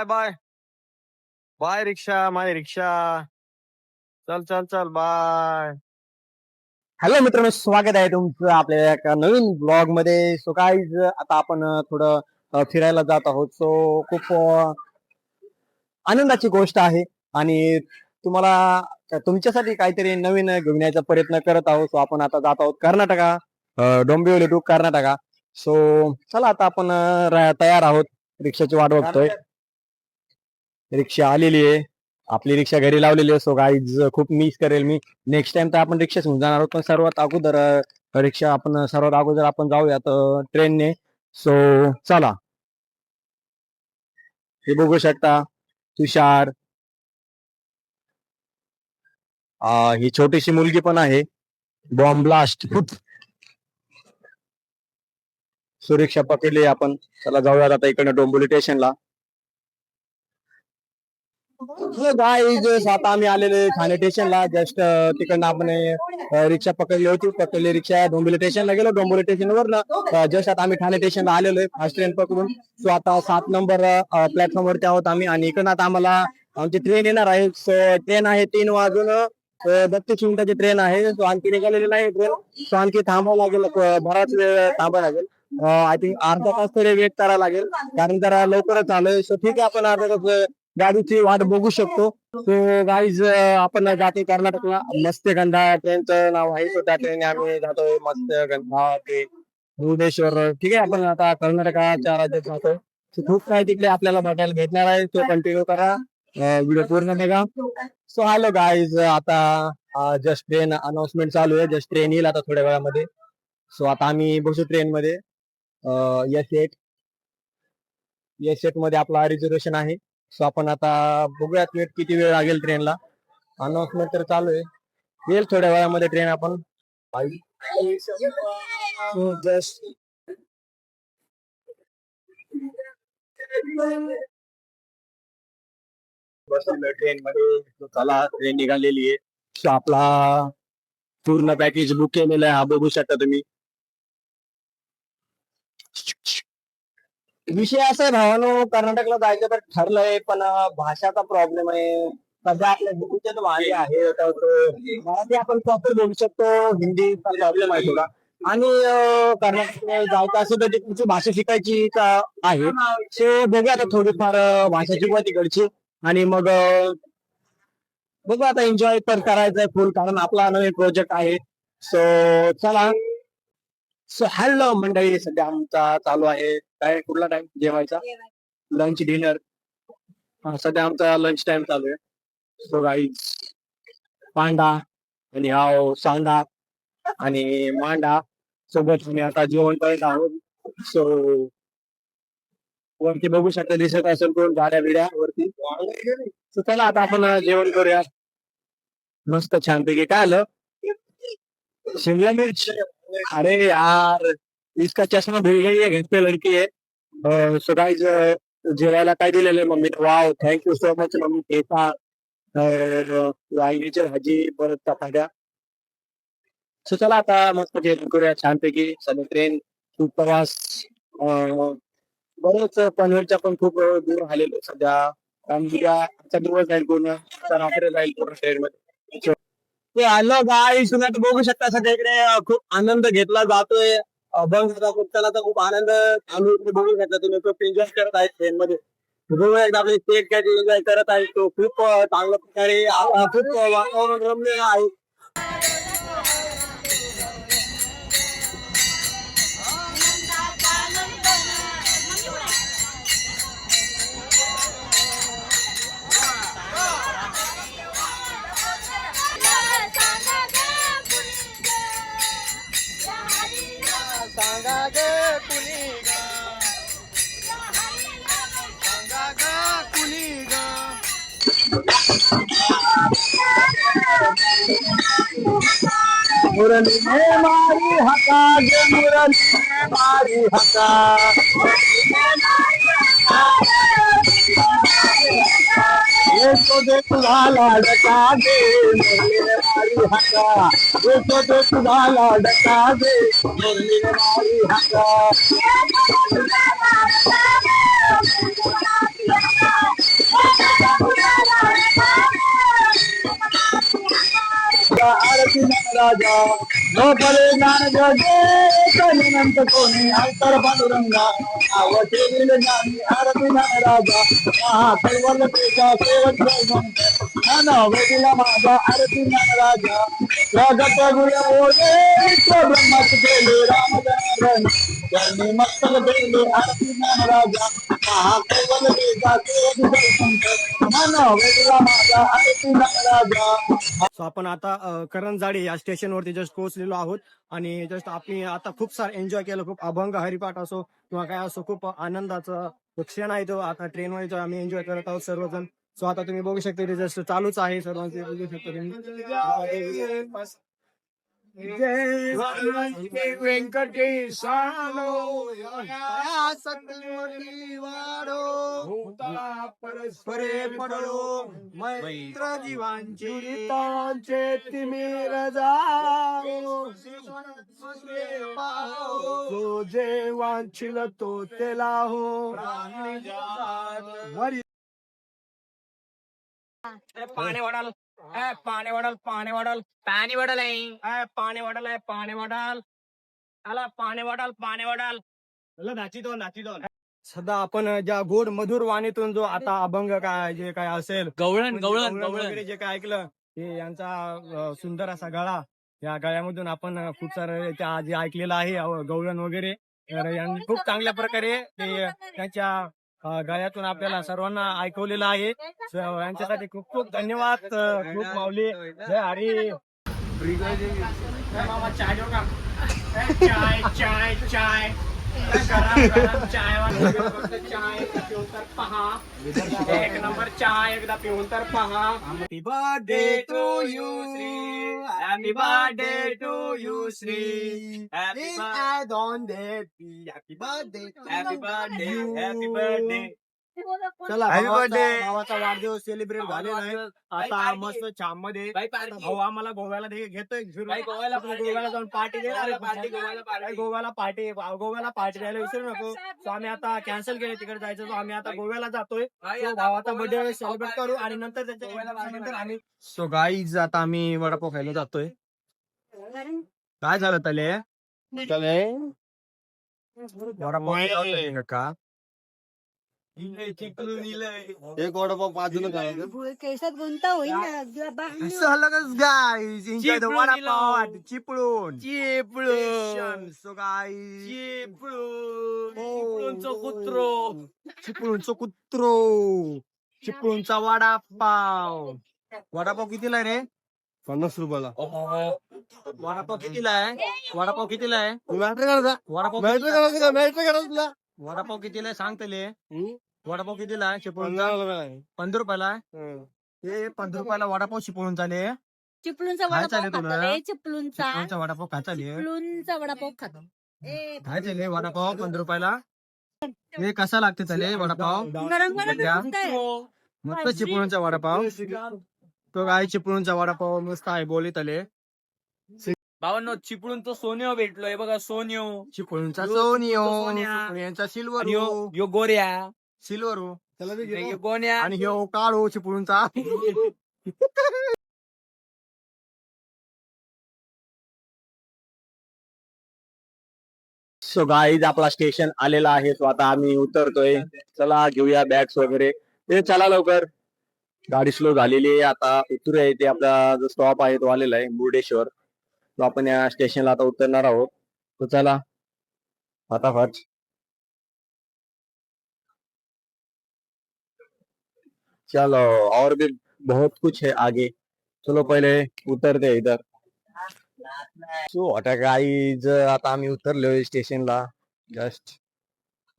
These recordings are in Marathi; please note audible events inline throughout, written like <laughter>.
Bye bye. Bye rickshaw my rickshaw. चल चल चल बाय. हॅलो मित्रांनो स्वागत आहे तुमचं आपल्या एका नवीन ब्लॉगमध्ये सो काय आता आपण थोडं अं, फिरायला जात आहोत. सो खूप अं, आनंदाची गोष्ट आहे. आणि तुम्हाला तुमच्यासाठी काहीतरी नवीन घेऊन यायचा प्रयत्न करत आहोत. सो आपण आता जात आहोत कर्नाटका अं, डोंबिवली टू कर्नाटका. सो चला आता आपण अं, रा- तयार आहोत. रिक्षाची वाट बघतोय. रिक्षा आलेली आहे. आपली रिक्षा घरी लावलेली आहे. सो गाईज खूप मिस करेल मी. नेक्स्ट टाइम तर आपण रिक्षाच घेऊन जाणार आहोत. पण सर्वात अगोदर रिक्षा आपण सर्वात अगोदर आपण जाऊयात ट्रेनने सो चला. हे बघू शकता तुषार. ही छोटीशी मुलगी पण आहे. बॉम्ब ब्लास्ट सुरक्षा पकडली आपण. चला जाऊयात आता इकडनं डोंबोली स्टेशनला गाईज आता आम्ही आलेले ठाणे स्टेशनला जस्ट तिकडनं आपण रिक्षा पकडली होती. पकडली रिक्षा डोंबिवली स्टेशनला गेलो. डोंबिवली स्टेशनवर जस्ट आता आम्ही ठाणे स्टेशनला आलेलो आहे. फास्ट ट्रेन पकडून. सो आता सात नंबर प्लॅटफॉर्म वरती आहोत आम्ही. आणि इकडनं आता आम्हाला आमची ट्रेन येणार आहे. सो ट्रेन आहे तीन वाजून बत्तीस मिनिटाची ट्रेन आहे. सो आणखी निघालेली नाही ट्रेन सो आणखी थांबावं लागेल. बराच वेळ थांबावं लागेल. आय थिंक अर्धा तास तरी वेट करावा लागेल. कारण जरा लवकरच आलोय. सो ठीक आहे. आपण अर्धा तास गाडीची वाट बघू शकतो. तो गाईज आपण जाते कर्नाटकला. मत्स्यगंधा ट्रेनचं नाव आहे सो त्या ट्रेनने आम्ही जातोय मत्स्यगंधा ते मुरुडेश्वर ठीक आहे आपण आता कर्नाटकाच्या राज्यात जातो खूप काही तिकडे आपल्याला बघायला भेटणार आहे. तो कंटिन्यू करा. व्हिडिओ पूर्ण बघा. सो हॅलो गाईज आता जस्ट ट्रेन अनाउन्समेंट चालू आहे. जस्ट ट्रेन येईल आता थोड्या वेळामध्ये. सो आता आम्ही बसू ट्रेन मध्ये एस एट एस एटमध्ये आपला रिझर्वेशन आहे. सो आपण आता बघूयात वेट किती वेळ लागेल ट्रेनला अनाउन्समेंट तर चालू आहे. येईल थोड्या वेळामध्ये ट्रेन आपण. बसलो ट्रेन मध्ये. चला ट्रेन निघालेली आहे. आपला पूर्ण पॅकेज बुक केलेलं आहे. हा बघू शकता तुम्ही. विषय असा आहे भावानो कर्नाटकला जायचं तर ठरलंय पण भाषाचा प्रॉब्लेम आहे. सध्या आपल्या गुरुच्या तर आहे मराठी आपण प्रॉपर बोलू शकतो हिंदी प्रॉब्लेम आहे थोडा. आणि कर्नाटक जायचं असेल तर तिकडची भाषा शिकायची का- आहे. ते बघूया आता थोडीफार भाषा शिकवा तिकडची. आणि मग बघू आता एन्जॉय तर करायचंय फुल कारण आपला नवीन प्रोजेक्ट आहे. सो चला. सो हॅलो मंडळी सध्या आमचा चालू आहे. काय कुठला टाइम जेवायचा? लंच डिनर सध्या आमचा लंच टाइम चालू आहे. सो गाईज पांडा आणि हाव हो सांडा आणि मांडा सोबत आम्ही आता जेवण करत आहोत. सो वरती बघू शकता दिसत असेल कोण गाड्या बिड्या वरती. सो चला आता आपण जेवण करूया मस्त छानपैकी. काय आलं? शिमला मिर्च. अरे यार. इसका चश्मा भिड़ गई है घर पे लड़की है। सो गाइस जेवायला काय दिलेलं आहे mummy? Wow thank you so much mummy. ठेचा अं, भाजी परत चपात्या सो चला आता मस्त जेवण करूया छानपैकी. सध्या ट्रेन खूप प्रवास अं, बरेच पनवेलच्या पण खूप दूर आलेलो सध्या. कारण आजचा दिवस जाईल पूर्ण. रात्र जाईल पूर्ण ट्रेन मध्ये ते आलो गाय सुना बघू शकता सध्या इकडे खूप आनंद घेतला जातोय. अभंग होता खूप त्याला तर खूप आनंद आम्ही इकडे बघून घेतला तुम्ही. खूप एन्जॉय करत आहे ट्रेन मध्ये. बघू एकदा आपले स्टेट कॅच एन्जॉय करत आहे तो. खूप चांगल्या प्रकारे खूप वातावरण रमलेला आहे. मुरली में मारी हका गे मुरली में मारी हका। ये तो दे तुझाला डका दे, मुरली में मारी हका। ये तो दे तुझाला डका दे, मुरली में मारी हका। राजा आरती राजा गोपाले ज्ञान जगे कलिनंत कोणी अंतर पांडुरंगा आवते ठेवील ज्ञानी आरती ज्ञान राजा महा कळवल तेजा सेवक जयवंत मन वेदिला माझा आरती ज्ञान राजा जगत गुरु ओले विश्व ब्रह्माच केले राम जनार्दन त्यांनी मस्तक आरती महा माझा आरती सो आपण आता करंजाडी या स्टेशनवरती जस्ट पोहोचलेलो आहोत. आणि जस्ट आपण आता खूप सार एन्जॉय केलं खूप अभंग हरिपाठ असो किंवा काय असो खूप आनंदाचा क्षण आहे तो. आता ट्रेनमध्ये जो आम्ही एन्जॉय करत आहोत सर्वजण. सो आता तुम्ही बघू शकता ते जस्ट चालूच आहे सर्वांचे. बघू शकता तुम्ही. जय व्यंकटेश परस्परे पडलो मैत्र जीवांची तांचे तिमिर जाओ तो जे वांछिल तो तेला हो पाणी वाढाल ए, पाणी वाढाल पाणी वाढाल पाणी वाढाल आहे पाणी वाढाल आहे पाणी वाढाल आला पाणी वाढाल पाणी वाढाल नाची दोन नाची दोन सध्या आपण ज्या गोड मधुर वाणीतून जो आता अभंग काय जे काय असेल गवळण गवळण वगैरे जे काय ऐकलं ते यांचा सुंदर असा गळा या गळ्यामधून आपण खूप सारं त्या जे ऐकलेलं आहे गवळण वगैरे तर यांनी खूप चांगल्या प्रकारे ते त्यांच्या अ, गळ्यातून आपल्याला सर्वांना ऐकवलेलं आहे. यांच्यासाठी खूप खूप धन्यवाद. खूप माऊली. जय हरी. मामा चाय देऊ का ए, चाय चाय चाय एक नंबर चाय एकदा पिऊन तर पहा happy birthday to you happy birthday to you Shri happy happy birthday happy birthday happy birthday चला Happy भावाचा birthday. भावाचा वाढदिवस सेलिब्रेट झालेला आहे. आता. मस्त छानमध्ये भाऊ आम्हाला गोव्याला दे- घेतोय. फिरून. गोव्याला party. गोव्याला जाऊन पार्टी देणार गोव्याला party, पार्टी गोव्याला पार्टी. द्यायला विसरू नको. सो आम्ही आता कॅन्सल केले तिकडे जायचं so आम्ही आता गोव्याला जातोय. भावाचा बर्थडे सेलिब्रेट करू आणि नंतर त्याच्या गोव्याला party. आम्ही सो गाईज आता आम्ही वडापाव खायला जातोय. काय झालं तले? वडापाव खायला जातोय का एक वडापाव पाजून केसात गुंता होईल ना झालं guys enjoy the Chiplun vada pav. Chiplun so guys Chiplun हो. चिपळूणचं कुत्रो. चिपळूणचं कुत्रो. चिपळूणचा वडापाव वडापाव कितीला आहे रे? पन्नास रुपयाला. वडापाव कितीला आहे? वडापाव कितीला आहे? वडापाव कितीला- वडापाव कितीला आहे? सांग तले. वडापाव कितीला आहे चिपळूणचा पंधरा रुपयाला आहे. हे पंधरा रुपयाला वडापाव चिपळूण चाले चिपळूणचा काय वडापाव चाललंय तुला? खातो रे चिपळूणचा चिपळूणचा वडापाव काय चालले चिपळूणचा वडापाव खातो. ए, काय चालले वडापाव पंधरा रुपयाला? हे कसा लागते चाले वडापाव? गरम गरम द्या. मस्त चिपळूणचा वडापाव. तो काय चिपळूणचा वडापाव मस्त आहे बोलीत आले. भावांनो चिपळूणचं सोन्य भेटलोय बघा सोन्य चिपळूणचा यो- सोनियो सोन्या. यांचा सिल्वर आणि ह्यो गोऱ्या. सिल्वर. ह्यो गोण्या. आणि ह्यो काळो चिपळूणचा. <laughs> सो गाईज आपला स्टेशन आलेला आहे. तो आता आम्ही उतरतोय. चला घेऊया बॅग्स वगैरे. ते चला लवकर. गाडी स्लो झालेली आहे. आता उतरूया इथे आपला जो स्टॉप आहे तो आलेला आहे मुर्डेश्वर. तो आपण या स्टेशनला आता उतरणार आहोत. तो चला. फटाफट. चलो और भी बहुत कुछ है आगे। चलो पहिले उतरते हैं इधर। सो आता गाईज आता आम्ही उतरलो स्टेशनला जस्ट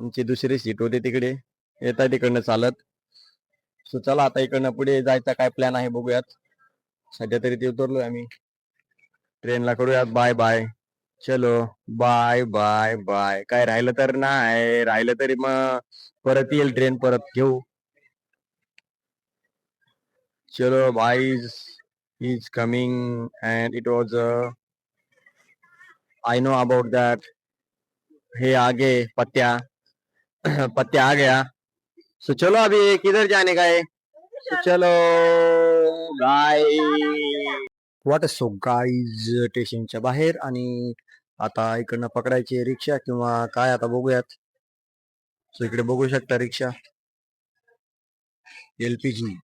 आमची दुसरी सीट होती तिकडे. येत आहे तिकडनं चालत. सो चला आता इकडनं पुढे जायचा काय प्लॅन आहे बघूयात. सध्या तरी ते उतरलोय आम्ही. ट्रेनला करूयात. बाय बाय चलो बाय बाय बाय काय राहिलं तर नाही. राहिलं तरी मग परत येईल ट्रेन परत घेऊ. चलो bye is coming and it uh, I know about that. हे आगे पत्या <clears throat> पत्या आ गया। सो चलो अभी किधर जाने का है। सो चलो गाय वाट सो गाईज स्टेशनच्या बाहेर आणि आता इकडनं पकडायची रिक्षा किंवा काय आता बघूयात. सो इकडे बघू शकता रिक्षा. एलपीजी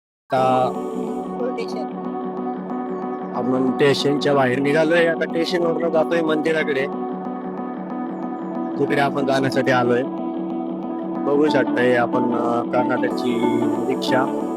आपण स्टेशनच्या बाहेर निघालोय. आता स्टेशनवरनं जातोय मंदिराकडे. तिकडे आपण जाण्यासाठी आलोय. बघू शकताय आपण कर्नाटकची रिक्षा.